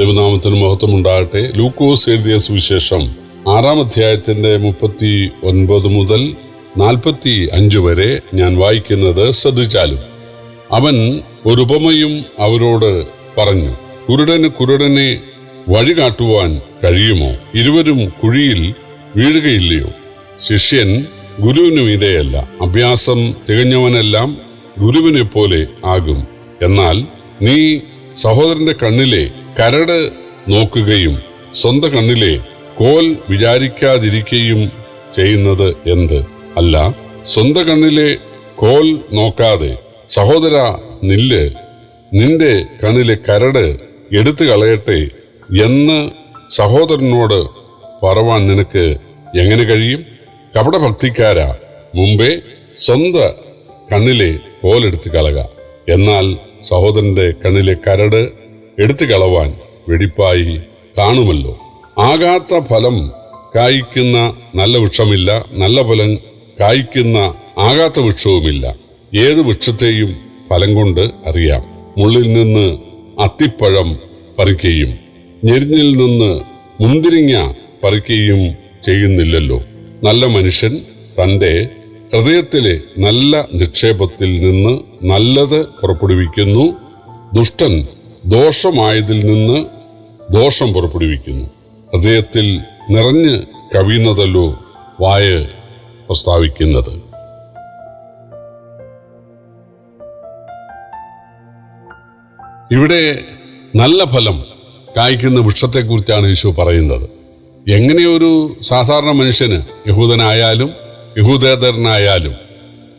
ദൈവനാമത്തിന് മഹത്വം ഉണ്ടാകട്ടെ ലൂക്കോസ് എഴുതിയ സുവിശേഷം ആറാം അധ്യായത്തിന്റെ മുപ്പത്തി ഒൻപത് മുതൽ നാൽപ്പത്തി അഞ്ച് വരെ ഞാൻ വായിക്കുന്നത് ശ്രദ്ധിച്ചാലും. അവൻ ഒരു ഉപമയും അവരോട് പറഞ്ഞു കുരുടന് കുരുടനെ വഴി കാട്ടുവാൻ കഴിയുമോ? ഇരുവരും കുഴിയിൽ വീഴുകയില്ലയോ? ശിഷ്യൻ ഗുരുവിനു ഇതേയല്ല അഭ്യാസം തികഞ്ഞവനെല്ലാം ഗുരുവിനെ പോലെ ആകും. എന്നാൽ നീ സഹോദരന്റെ കണ്ണിലെ കരട് നോക്കുകയും സ്വന്തം കണ്ണിലെ കോൽ വിചാരിക്കാതിരിക്കുകയും ചെയ്യുന്നത് എന്ത്? അല്ല സ്വന്തം കണ്ണിലെ കോൽ നോക്കാതെ സഹോദര നില്ല് നിന്റെ കണ്ണിലെ കരട് എടുത്തു കളയട്ടെ എന്ന് സഹോദരനോട് പറവാൻ നിനക്ക് എങ്ങനെ കഴിയും? കപടഭക്തിക്കാരാ. മുമ്പേ സ്വന്ത കണ്ണിലെ കോലെടുത്ത് കളക. എന്നാൽ സഹോദരന്റെ കണ്ണിലെ കരട് എടുത്തു കളവാൻ വെടിപ്പായി കാണുമല്ലോ. ആകാത്ത ഫലം കായ്ക്കുന്ന നല്ല വൃക്ഷമില്ല നല്ല ഫലം കായ്ക്കുന്ന ആകാത്ത വൃക്ഷവുമില്ല. ഏത് വൃക്ഷത്തെയും ഫലം കൊണ്ട് അറിയാം. മുള്ളിൽ നിന്ന് അത്തിപ്പഴം പറിക്കുകയും ഞെരിഞ്ഞിൽ നിന്ന് മുന്തിരിങ്ങ പറിക്കുകയും ചെയ്യുന്നില്ലല്ലോ. നല്ല മനുഷ്യൻ തന്റെ ഹൃദയത്തിലെ നല്ല നിക്ഷേപത്തിൽ നിന്ന് നല്ലത് പുറപ്പെടുവിക്കുന്നു. ദുഷ്ടൻ ദോഷമായതിൽ നിന്ന് ദോഷം പുറപ്പെടുവിക്കുന്നു. ഹൃദയത്തിൽ നിറഞ്ഞ് കവിയുന്നതല്ലോ വായ പ്രസ്താവിക്കുന്നത്. ഇവിടെ നല്ല ഫലം കായ്ക്കുന്ന വൃക്ഷത്തെക്കുറിച്ചാണ് യേശു പറയുന്നത്. എങ്ങനെ ഒരു സാധാരണ മനുഷ്യന് യഹൂദനായാലും യഹൂദേതരനായാലും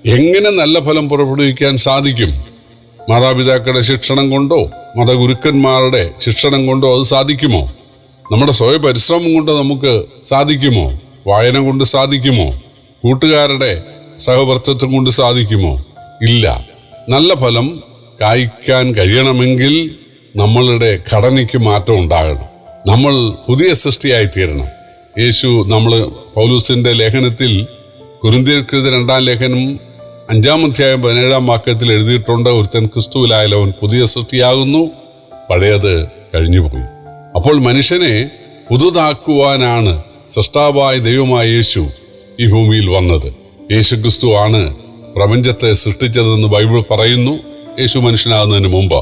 എങ്ങനെ നല്ല ഫലം പുറപ്പെടുവിക്കാൻ സാധിക്കും? മാതാപിതാക്കളുടെ ശിക്ഷണം കൊണ്ടോ മതഗുരുക്കന്മാരുടെ ശിക്ഷണം കൊണ്ടോ അത് സാധിക്കുമോ? നമ്മുടെ സ്വയ പരിശ്രമം കൊണ്ട് നമുക്ക് സാധിക്കുമോ? വായന കൊണ്ട് സാധിക്കുമോ? കൂട്ടുകാരുടെ സഹവർത്തിത്വം കൊണ്ട് സാധിക്കുമോ? ഇല്ല. നല്ല ഫലം കായ്ക്കാൻ കഴിയണമെങ്കിൽ നമ്മളുടെ ഘടനയ്ക്ക് മാറ്റം ഉണ്ടാകണം. നമ്മൾ പുതിയ സൃഷ്ടിയായി തീരണം യേശു നമ്മൾ പൗലൂസിന്റെ ലേഖനത്തിൽ കുരുന്തിയർക്കൃത് രണ്ടാം ലേഖനം അഞ്ചാം അധ്യായം പതിനേഴാം വാക്യത്തിൽ എഴുതിയിട്ടുണ്ട് ഒരുത്തൻ ക്രിസ്തുവിലായാലവൻ പുതിയ സൃഷ്ടിയാകുന്നു പഴയത് കഴിഞ്ഞുപോയി. അപ്പോൾ മനുഷ്യനെ പുതുതാക്കുവാനാണ് സൃഷ്ടാവായ ദൈവമായ യേശു ഈ ഭൂമിയിൽ വന്നത്. യേശു ക്രിസ്തു ആണ് പ്രപഞ്ചത്തെ സൃഷ്ടിച്ചതെന്ന് ബൈബിൾ പറയുന്നു. യേശു മനുഷ്യനാകുന്നതിന് മുമ്പ്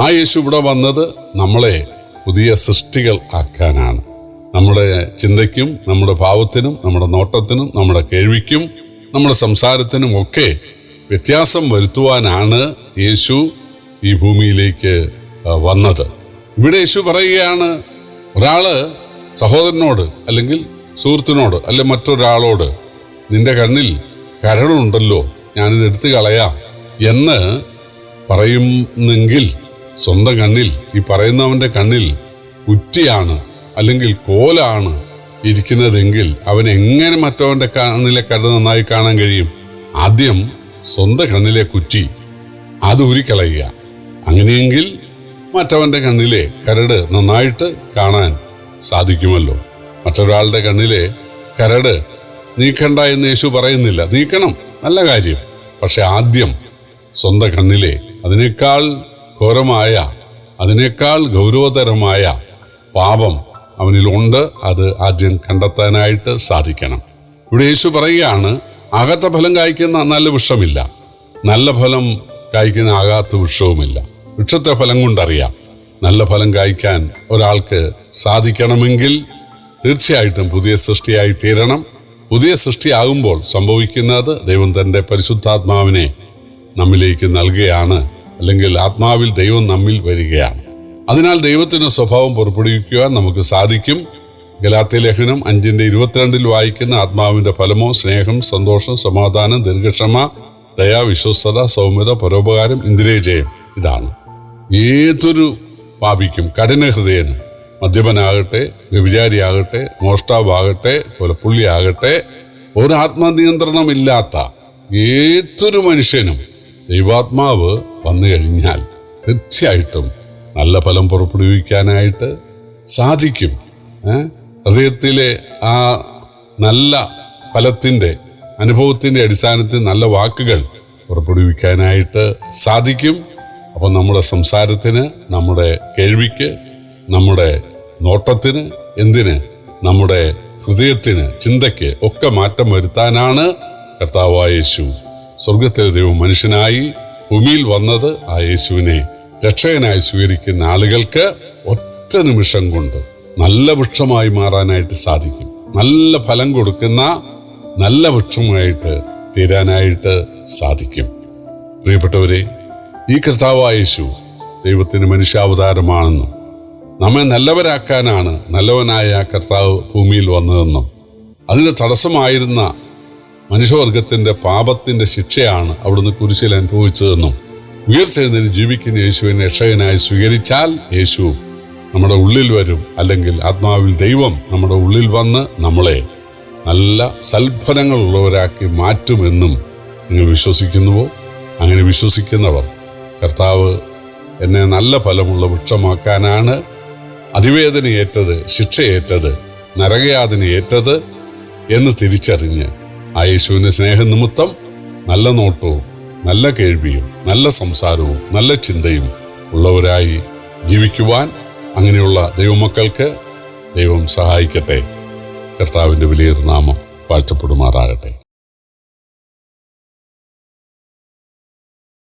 ആ യേശു ഇവിടെ വന്നത് നമ്മളെ പുതിയ സൃഷ്ടികൾ ആക്കാനാണ്. നമ്മുടെ ചിന്തയ്ക്കും നമ്മുടെ ഭാവത്തിനും നമ്മുടെ നോട്ടത്തിനും നമ്മുടെ കേൾവിക്കും നമ്മുടെ സംസാരത്തിനും ഒക്കെ വ്യത്യാസം വരുത്തുവാനാണ് യേശു ഈ ഭൂമിയിലേക്ക് വന്നത്. ഇവിടെ യേശു പറയുകയാണ് ഒരാൾ സഹോദരനോട് അല്ലെങ്കിൽ സുഹൃത്തിനോട് അല്ലെ മറ്റൊരാളോട് നിന്റെ കണ്ണിൽ കരളുണ്ടല്ലോ ഞാനിത് എടുത്തു കളയാം എന്ന് പറയുന്നെങ്കിൽ സ്വന്തം കണ്ണിൽ ഈ പറയുന്നവന്റെ കണ്ണിൽ കുറ്റിയാണ് അല്ലെങ്കിൽ കോലാണ് ഇരിക്കുന്നതെങ്കിൽ അവൻ എങ്ങനെ മറ്റവന്റെ കണ്ണിലെ കരട് നന്നായി കാണാൻ കഴിയും? ആദ്യം സ്വന്തം കണ്ണിലെ കുറ്റി അത് ഉരിക്കളയുക. അങ്ങനെയെങ്കിൽ മറ്റവന്റെ കണ്ണിലെ കരട് നന്നായിട്ട് കാണാൻ സാധിക്കുമല്ലോ. മറ്റൊരാളുടെ കണ്ണിലെ കരട് നീക്കണ്ട എന്ന് യേശു പറയുന്നില്ല. നീക്കണം നല്ല കാര്യം. പക്ഷെ ആദ്യം സ്വന്തം കണ്ണിലെ അതിനേക്കാൾ ഘോരമായ അതിനേക്കാൾ ഗൗരവതരമായ പാപം അവനിലുണ്ട്. അത് ആദ്യം കണ്ടെത്താനായിട്ട് സാധിക്കണം. ഇവിടെ യേശു പറയുകയാണ് അകത്ത ഫലം കായ്ക്കുന്ന നല്ല വൃക്ഷമില്ല നല്ല ഫലം കായ്ക്കുന്ന ആകാത്ത വൃക്ഷവുമില്ല വൃക്ഷത്തെ ഫലം കൊണ്ടറിയാം. നല്ല ഫലം കായ്ക്കാൻ ഒരാൾക്ക് സാധിക്കണമെങ്കിൽ തീർച്ചയായിട്ടും പുതിയ സൃഷ്ടിയായി തീരണം. പുതിയ സൃഷ്ടിയാകുമ്പോൾ സംഭവിക്കുന്നത് ദൈവം തന്റെ പരിശുദ്ധാത്മാവിനെ നമ്മിലേക്ക് നൽകുകയാണ്. അല്ലെങ്കിൽ ആത്മാവിൽ ദൈവം നമ്മിൽ വരികയാണ്. അതിനാൽ ദൈവത്തിന്റെ സ്വഭാവം പുറപ്പെടുവിക്കുവാൻ നമുക്ക് സാധിക്കും. ഗലാത്തി ലേഖനം അഞ്ചിന്റെ ഇരുപത്തിരണ്ടിൽ വായിക്കുന്ന ആത്മാവിന്റെ ഫലമോ സ്നേഹം സന്തോഷം സമാധാനം ദീർഘക്ഷമ ദയാ വിശ്വസ്തത സൗമ്യത പരോപകാരം ഇന്ദ്രിയജയം ഇതാണ്. ഏതൊരു പാപിക്കും കഠിന ഹൃദയനും മദ്യപനാകട്ടെ വ്യഭിചാരിയാകട്ടെ മോഷ്ടാവാകട്ടെ കൊലപ്പുള്ളിയാകട്ടെ ഒരു ആത്മനിയന്ത്രണമില്ലാത്ത ഏതൊരു മനുഷ്യനും ദൈവാത്മാവ് വന്നു കഴിഞ്ഞാൽ തീർച്ചയായിട്ടും നല്ല ഫലം പുറപ്പെടുവിക്കാനായിട്ട് സാധിക്കും. ഹൃദയത്തിലെ ആ നല്ല ഫലത്തിന്റെ അനുഭവത്തിന്റെ അടിസ്ഥാനത്തിൽ നല്ല വാക്കുകൾ പുറപ്പെടുവിക്കാനായിട്ട് സാധിക്കും. അപ്പോൾ നമ്മുടെ സംസാരത്തിന് നമ്മുടെ കേൾവിക്ക് നമ്മുടെ നോട്ടത്തിന് എന്തിന്? നമ്മുടെ ഹൃദയത്തിന് ചിന്തയ്ക്ക് ഒക്കെ മാറ്റം വരുത്താനാണ് കർത്താവായ യേശു. സ്വർഗത്തിലെ ദൈവം മനുഷ്യനായി ഭൂമിയിൽ വന്നത് ആ യേശുവിനെ രക്ഷകനായി സ്വീകരിക്കുന്ന ആളുകൾക്ക് ഒറ്റ നിമിഷം കൊണ്ട് നല്ല വൃക്ഷമായി മാറാനായിട്ട് സാധിക്കും. നല്ല ഫലം കൊടുക്കുന്ന നല്ല വൃക്ഷമായിട്ട് തീരാനായിട്ട് സാധിക്കും. പ്രിയപ്പെട്ടവരെ ഈ കർത്താവായ ദൈവത്തിന് മനുഷ്യാവതാരമാണെന്നും നമ്മെ നല്ലവരാക്കാനാണ് നല്ലവനായ കർത്താവ് ഭൂമിയിൽ വന്നതെന്നും അതിന് തടസ്സമായിരുന്ന മനുഷ്യവർഗത്തിന്റെ പാപത്തിന്റെ ശിക്ഷയാണ് അവിടുന്ന് കുരിശിൽ അനുഭവിച്ചതെന്നും ഉയർച്ചെഴുന്നേറ്റ് ജീവിക്കുന്ന യേശുവിനെ രക്ഷകനായി സ്വീകരിച്ചാൽ യേശു നമ്മുടെ ഉള്ളിൽ വരും. അല്ലെങ്കിൽ ആത്മാവിൽ ദൈവം നമ്മുടെ ഉള്ളിൽ വന്ന് നമ്മളെ നല്ല സൽഫലങ്ങളുള്ളവരാക്കി മാറ്റുമെന്നും നിങ്ങൾ വിശ്വസിക്കുന്നുവോ? അങ്ങനെ വിശ്വസിക്കുന്നവർ കർത്താവ് എന്നെ നല്ല ഫലമുള്ള വൃക്ഷമാക്കാനാണ് അതിവേദനയേറ്റത് ശിക്ഷയേറ്റത് നരകയാതന ഏറ്റത് എന്ന് തിരിച്ചറിഞ്ഞ് ആ യേശുവിന്റെ സ്നേഹനിമിത്തം നല്ല നോട്ടവും നല്ല കേൾവിയും നല്ല സംസാരവും നല്ല ചിന്തയും ഉള്ളവരായി ജീവിക്കുവാൻ അങ്ങനെയുള്ള ദൈവമക്കൾക്ക് ദൈവം സഹായിക്കട്ടെ. കർത്താവിന്റെ വിലയിരുന്നാമം നാമം വാഴ്ത്തപ്പെടുമാറാകട്ടെ.